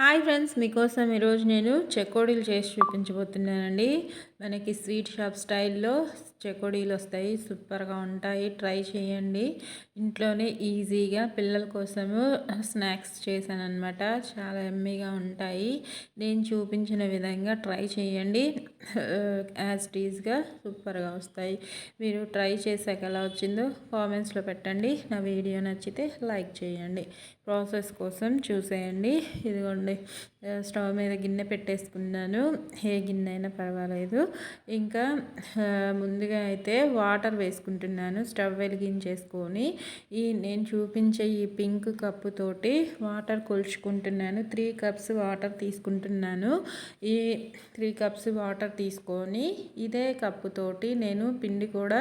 Hi friends మీకోసం ఈరోజు నేను చెకోడీలు చేసి చూపించబోతున్నానండి. మనకి స్వీట్ షాప్ స్టైల్లో చెకోడీలు వస్తాయి సూపర్గా ఉంటాయి. ట్రై చేయండి. ఇంట్లోనే ఈజీగా పిల్లల కోసము స్నాక్స్ చేశాను చాలా ఎమ్మీగా ఉంటాయి. నేను చూపించిన విధంగా ట్రై చేయండి. యాజ్ టీజ్గా సూపర్గా వస్తాయి. మీరు ట్రై చేశాక ఎలా వచ్చిందో కామెంట్స్లో పెట్టండి. నా వీడియో నచ్చితే లైక్ చేయండి. ప్రాసెస్ కోసం చూసేయండి. ఇదిగోండి స్టవ్ మీద గిన్నె పెట్టేసుకున్నాను. ఏ గిన్నె అయినా పర్వాలేదు. ఇంకా ముందుగా అయితే వాటర్ వేసుకుంటున్నాను. స్టవ్ వెలిగించేసుకొని ఈ నేను చూపించే ఈ పింక్ కప్పు తోటి వాటర్ కొలుచుకుంటున్నాను. త్రీ కప్స్ వాటర్ తీసుకుంటున్నాను. ఈ త్రీ కప్స్ వాటర్ తీసుకొని ఇదే కప్పుతోటి నేను పిండి కూడా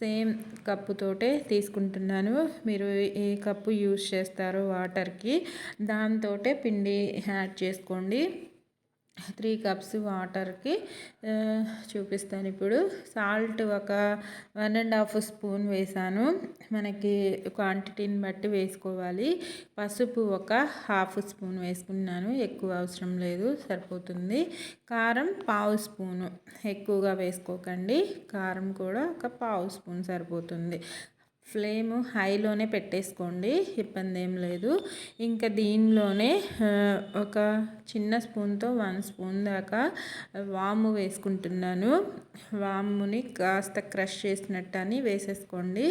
సేమ్ కప్పుతోటే తీసుకుంటున్నాను. మీరు ఏ కప్పు యూస్ చేస్తారో వాటర్కి దాంతో పిండి యాడ్ చేసుకోండి. త్రీ కప్స్ వాటర్కి చూపిస్తాను ఇప్పుడు. సాల్ట్ ఒక వన్ అండ్ హాఫ్ స్పూన్ వేసాను. మనకి క్వాంటిటీని బట్టి వేసుకోవాలి. పసుపు ఒక హాఫ్ స్పూన్ వేసుకున్నాను. ఎక్కువ అవసరం లేదు సరిపోతుంది. కారం పావు స్పూను. ఎక్కువగా వేసుకోకండి. కారం కూడా ఒక పావు స్పూన్ సరిపోతుంది. ఫ్లేమ్ హైలోనే పెట్టేసుకోండి ఇబ్బంది ఏం లేదు. ఇంకా దీనిలోనే ఒక చిన్న స్పూన్తో వన్ స్పూన్ దాకా వాము వేసుకుంటున్నాను. వాముని కాస్త క్రష్ చేసినట్టు అని వేసేసుకోండి.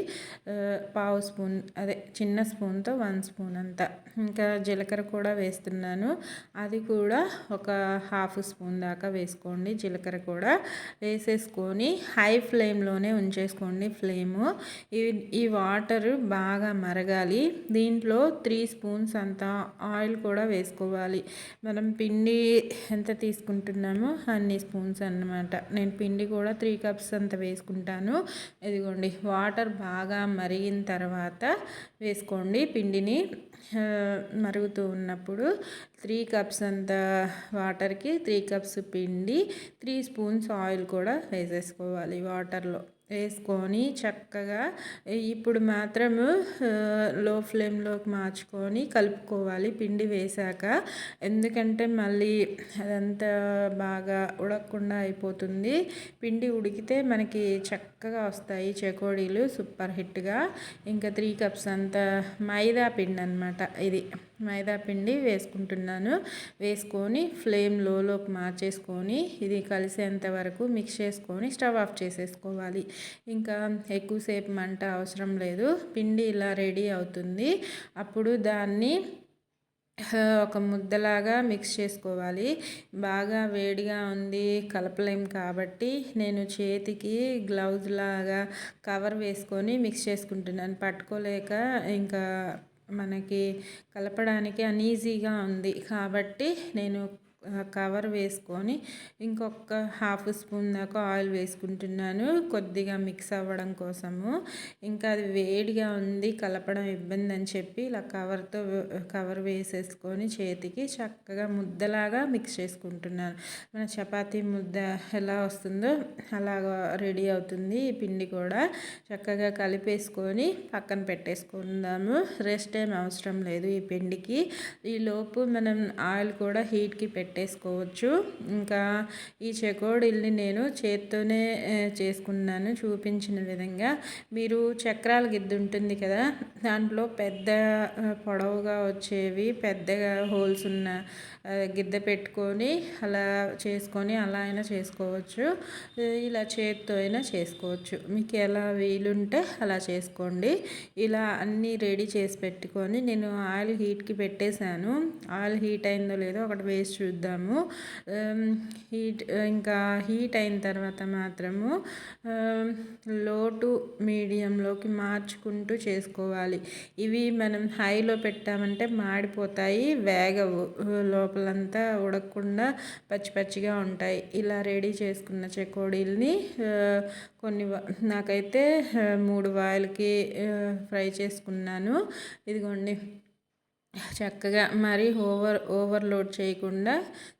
పావు స్పూన్ అదే చిన్న స్పూన్తో వన్ స్పూన్ అంతా. ఇంకా జీలకర్ర కూడా వేస్తున్నాను. అది కూడా ఒక హాఫ్ స్పూన్ దాకా వేసుకోండి జీలకర్ర కూడా. వేసేసుకొని హై ఫ్లేమ్లోనే ఉంచేసుకోండి ఫ్లేము. ఇవి ఈ వాటర్ బాగా మరగాలి. దీంట్లో త్రీ స్పూన్స్ అంత ఆయిల్ కూడా వేసుకోవాలి. మనం పిండి ఎంత తీసుకుంటున్నామో అన్ని స్పూన్స్ అన్నమాట. నేను పిండి కూడా త్రీ కప్స్ అంత వేసుకుంటాను. ఇదిగోండి వాటర్ బాగా మరిగిన తర్వాత వేసుకోండి. పిండిని మరుగుతూ ఉన్నప్పుడు త్రీ కప్స్ అంత వాటర్కి త్రీ కప్స్ పిండి త్రీ స్పూన్స్ ఆయిల్ కూడా వేసేసుకోవాలి వాటర్లో. వేసుకొని చక్కగా ఇప్పుడు మాత్రము లో ఫ్లేమ్లోకి మార్చుకొని కలుపుకోవాలి పిండి వేశాక ఎందుకంటే మళ్ళీ అదంతా బాగా ఉడకకుండా అయిపోతుంది. పిండి ఉడికితే మనకి చక్కగా వస్తాయి చెకోడీలు సూపర్ హిట్గా. ఇంకా త్రీ కప్స్ అంత మైదా పిండి అనమాట ఇది. మైదా పిండి వేసుకుంటున్నాను. వేసుకొని ఫ్లేమ్ లోలోకి మార్చేసుకొని ఇది కలిసేంత వరకు మిక్స్ చేసుకొని స్టవ్ ఆఫ్ చేసేసుకోవాలి. ఇంకా ఎక్కువసేపు మంట అవసరం లేదు. పిండి ఇలా రెడీ అవుతుంది. అప్పుడు దాన్ని ఒక ముద్దలాగా మిక్స్ చేసుకోవాలి. బాగా వేడిగా ఉంది కలపలేం కాబట్టి నేను చేతికి గ్లౌజ్ లాగా కవర్ వేసుకొని మిక్స్ చేసుకుంటున్నాను. పట్టుకోలేక ఇంకా మనకి కలపడానికి అన్ఈజీగా ఉంది. కాబట్టి నేను కవర్ వేసుకొని ఇంకొక హాఫ్ స్పూన్ దాకా ఆయిల్ వేసుకుంటున్నాను. కొద్దిగా మిక్స్ అవ్వడం కోసము. ఇంకా అది వేడిగా ఉంది కలపడం ఇబ్బంది అని చెప్పి ఇలా కవర్తో కవర్ వేసేసుకొని చేతికి చక్కగా ముద్దలాగా మిక్స్ చేసుకుంటున్నాను. మన చపాతీ ముద్ద ఎలా వస్తుందో అలాగా రెడీ అవుతుంది ఈ పిండి కూడా. చక్కగా కలిపేసుకొని పక్కన పెట్టేసుకుందాము. రెస్ట్ ఏం అవసరం లేదు ఈ పిండికి. ఈ లోపు మనం ఆయిల్ కూడా హీట్కి పెట్టి పెట్టేసుకోవచ్చు. ఇంకా ఈ చెకోడీల్ని నేను చేత్తోనే చేసుకున్నాను చూపించిన విధంగా. మీరు చక్రాల గిద్ద ఉంటుంది కదా దాంట్లో పెద్ద పొడవుగా వచ్చేవి పెద్దగా హోల్స్ ఉన్న గిద్ద పెట్టుకొని అలా చేసుకొని అలా అయినా చేసుకోవచ్చు. ఇలా చేత్తో అయినా చేసుకోవచ్చు. మీకు ఎలా వీలుంటే అలా చేసుకోండి. ఇలా అన్నీ రెడీ చేసి పెట్టుకొని నేను ఆయిల్ హీట్కి పెట్టేశాను. ఆయిల్ హీట్ అయిందో లేదో ఒకటి వేసి చూద్దాం. చూద్దాము. హీట్ ఇంకా హీట్ అయిన తర్వాత మాత్రము లో టు మీడియంలోకి మార్చుకుంటూ చేసుకోవాలి. ఇవి మనం హైలో పెట్టామంటే మాడిపోతాయి వేగవు. లోపలంతా ఉడకకుండా పచ్చి పచ్చిగా ఉంటాయి. ఇలా రెడీ చేసుకున్న చెకోడీల్ని కొన్ని నాకైతే మూడు వాయిల్కి ఫ్రై చేసుకున్నాను. ఇదిగోండి. చక్కగా మరి ఓవర్ ఓవర్లోడ్ చేయకుండా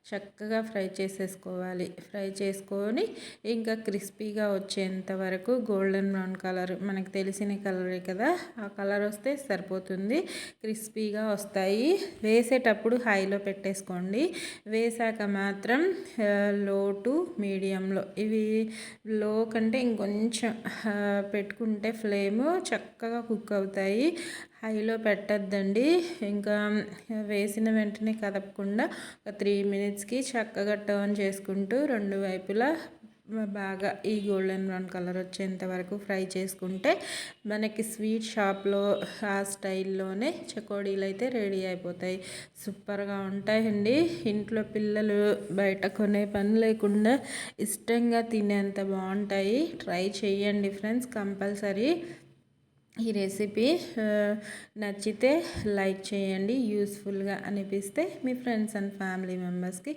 చక్కగా ఫ్రై చేసేసుకోవాలి. ఫ్రై చేసుకొని ఇంకా క్రిస్పీగా వచ్చేంత వరకు గోల్డెన్ బ్రౌన్ కలర్ మనకు తెలిసిన కలరే కదా ఆ కలర్ వస్తే సరిపోతుంది. క్రిస్పీగా వస్తాయి. వేసేటప్పుడు హైలో పెట్టేసుకోండి. వేసాక మాత్రం లో టు మీడియంలో ఇవి లో కంటే ఇంకొంచెం పెట్టుకుంటే ఫ్లేమ్ చక్కగా కుక్ అవుతాయి. హైలో పెట్టద్దండి. ఇంకా వేసిన వెంటనే కదపకుండా ఒక త్రీ మినిట్స్కి చక్కగా టర్న్ చేసుకుంటూ రెండు వైపులా బాగా ఈ గోల్డెన్ బ్రౌన్ కలర్ వచ్చేంత వరకు ఫ్రై చేసుకుంటే మనకి స్వీట్ షాప్లో ఆ స్టైల్లోనే చకోడీలు అయితే రెడీ అయిపోతాయి. సూపర్గా ఉంటాయండి. ఇంట్లో పిల్లలు బయట కొనే పని లేకుండా ఇష్టంగా తినేంత బాగుంటాయి. ట్రై చేయండి ఫ్రెండ్స్ కంపల్సరీ. ఈ రెసిపీ నచ్చితే లైక్ చేయండి యూస్ఫుల్గా అనిపిస్తే మీ ఫ్రెండ్స్ అండ్ ఫ్యామిలీ మెంబర్స్కి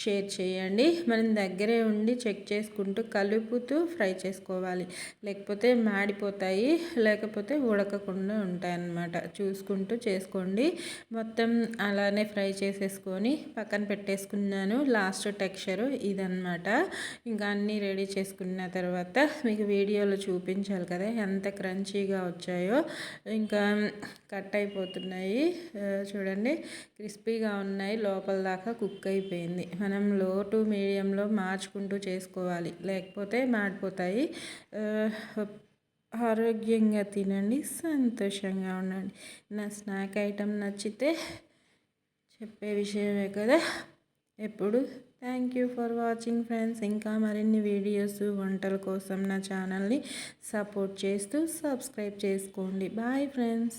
షేర్ చేయండి. మనం దగ్గరే ఉండి చెక్ చేసుకుంటూ కలుపుతూ ఫ్రై చేసుకోవాలి. లేకపోతే మాడిపోతాయి లేకపోతే ఉడకకుండా ఉంటాయి అన్నమాట చూసుకుంటూ చేసుకోండి. మొత్తం అలానే ఫ్రై చేసేసుకొని పక్కన పెట్టేసుకున్నాను. లాస్ట్ టెక్స్చరు ఇదన్నమాట. ఇంకా అన్నీ రెడీ చేసుకున్న తర్వాత మీకు వీడియోలో చూపించాలి కదా ఎంత క్రంచీగా వచ్చాయో ఇంకా కట్ అయిపోతున్నాయి. చూడండి క్రిస్పీగా ఉన్నాయి. లోపల దాకా కుక్ అయిపోయింది. మనం లో టు మీడియంలో మార్చుకుంటూ చేసుకోవాలి. లేకపోతే మాడిపోతాయి. ఆరోగ్యంగా తినండి సంతోషంగా ఉండండి. నా స్నాక్ ఐటెం నచ్చితే చెప్పే విషయమే కదా. ఎప్పుడు thank you for watching friends ఇంకా మరిన్ని వీడియోస్ వంటల కోసం నా ఛానల్ని సపోర్ట్ చేస్తూ సబ్స్క్రైబ్ చేసుకోండి. Bye friends